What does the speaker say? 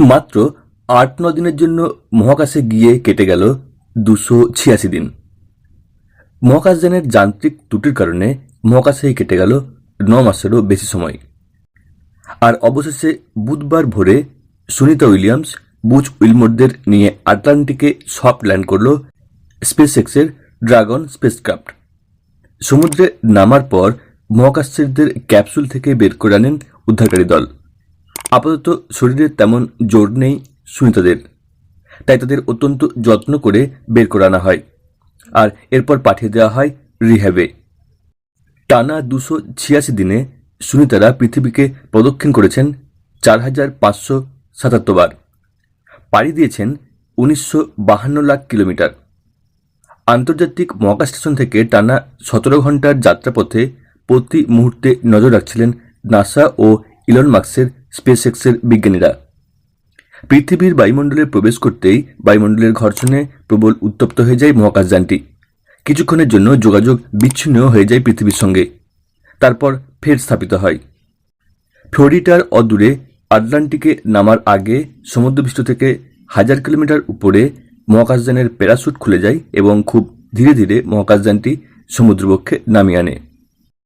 মাত্র আট ন দিনের জন্য মহাকাশে গিয়ে কেটে গেল দুশো ছিয়াশি দিন। মহাকাশযানের যান্ত্রিক ত্রুটির কারণে মহাকাশেই কেটে গেল ন মাসেরও বেশি সময়। আর অবশেষে বুধবার ভোরে সুনিতা উইলিয়ামস বুচ উইলমোরদের নিয়ে আটলান্টিকে সফট ল্যান্ড করল স্পেস এক্সের ড্রাগন স্পেসক্রাফট। সমুদ্রে নামার পর মহাকাশচারীদের ক্যাপসুল থেকে বের করে আনেন উদ্ধারকারী দল। আপাতত শরীরে তেমন জোর নেই সুনিতাদের। তাই তাদের অত্যন্ত যত্ন করে বের করে আনা হয়। আর এরপর পাঠিয়ে দেওয়া হয় রিহ্যাবে। টানা দুশো ছিয়াশি দিনে সুনিতারা পৃথিবীকে প্রদক্ষিণ করেছেন চার হাজার পাঁচশো সাতাত্তর বার। পাড়ি দিয়েছেন উনিশশো বাহান্ন লাখ কিলোমিটার। আন্তর্জাতিক মহাকাশ স্টেশন থেকে টানা সতেরো ঘণ্টার যাত্রাপথে প্রতি মুহূর্তে নজর রাখছিলেন নাসা ও ইলন মার্কসের স্পেস এক্সের বিজ্ঞানীরা। পৃথিবীর বায়ুমণ্ডলে প্রবেশ করতেই বায়ুমণ্ডলের ঘর্ষণে প্রবল উত্তপ্ত হয়ে যায় মহাকাশযানটি কিছুক্ষণের জন্য যোগাযোগ বিচ্ছিন্ন হয়ে যায় পৃথিবীর সঙ্গে। তারপর ফের স্থাপিত হয়। ফ্লোরিডার অদূরে আটলান্টিকে নামার আগে সমুদ্রপৃষ্ঠ থেকে হাজার কিলোমিটার উপরে মহাকাশযানের প্যারাশুট খুলে যায় এবং খুব ধীরে ধীরে মহাকাশযানটি সমুদ্রবক্ষে নামিয়ে আনে।